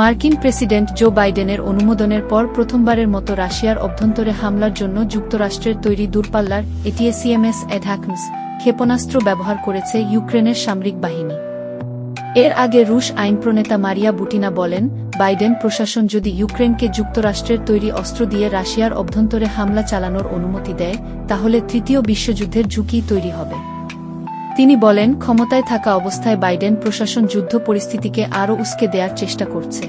মার্কিন president Joe বাইডেনের অনুমোদনের পর প্রথমবারের মতো রাশিয়ার অভ্যন্তরে হামলার জন্য যুক্তরাষ্ট্রের তৈরি দূরপাল্লার এটিএসিএমএস অ্যাডহাকমস ক্ষেপণাস্ত্র ব্যবহার করেছে ইউক্রেনের সামরিক বাহিনী। এর আগে রুশ আইন প্রণেতা মারিয়া বুটিনা বলেন, বাইডেন প্রশাসন যদি ইউক্রেনকে যুক্তরাষ্ট্রের তৈরি অস্ত্র দিয়ে রাশিয়ার অভ্যন্তরে হামলা চালানোর অনুমতি দেয়, তাহলে তৃতীয় বিশ্বযুদ্ধের ঝুঁকি তৈরি হবে। তিনি বলেন, ক্ষমতায় থাকা অবস্থায় বাইডেন প্রশাসন যুদ্ধ পরিস্থিতিকে আরও উস্কে দেওয়ার চেষ্টা করছে।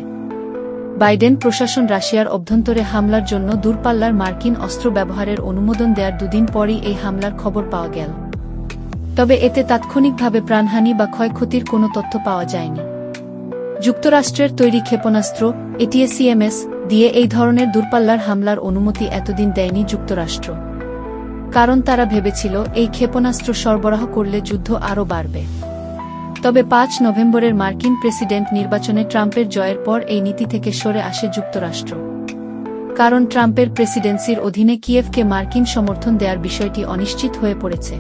বাইডেন প্রশাসন রাশিয়ার অভ্যন্তরে হামলার জন্য দূরপাল্লার মার্কিন অস্ত্র ব্যবহারের অনুমোদন দেওয়ার দুদিন পরই এই হামলার খবর পাওয়া গেল। তবে এতে তাৎক্ষণিকভাবে প্রাণহানি বা ক্ষয়ক্ষতির কোনো তথ্য পাওয়া যায়নি। যুক্তরাষ্ট্রের তৈরি ক্ষেপণাস্ত্র এটিএসিএমএস দিয়ে এই ধরনের দূরপাল্লার হামলার অনুমতি এতদিন দেয়নি যুক্তরাষ্ট্র। কারণ তারা ভেবেছিল, এই ক্ষেপণাস্ত্র সরবরাহ করলে যুদ্ধ আরও বাড়বে। তবে পাঁচ নভেম্বরের মার্কিন প্রেসিডেন্ট নির্বাচনে ট্রাম্পের জয়ের পর এই নীতি থেকে সরে আসে যুক্তরাষ্ট্র। কারণ ট্রাম্পের প্রেসিডেন্সির অধীনে কিয়েভকে মার্কিন সমর্থন দেওয়ার বিষয়টি অনিশ্চিত হয়ে পড়েছে।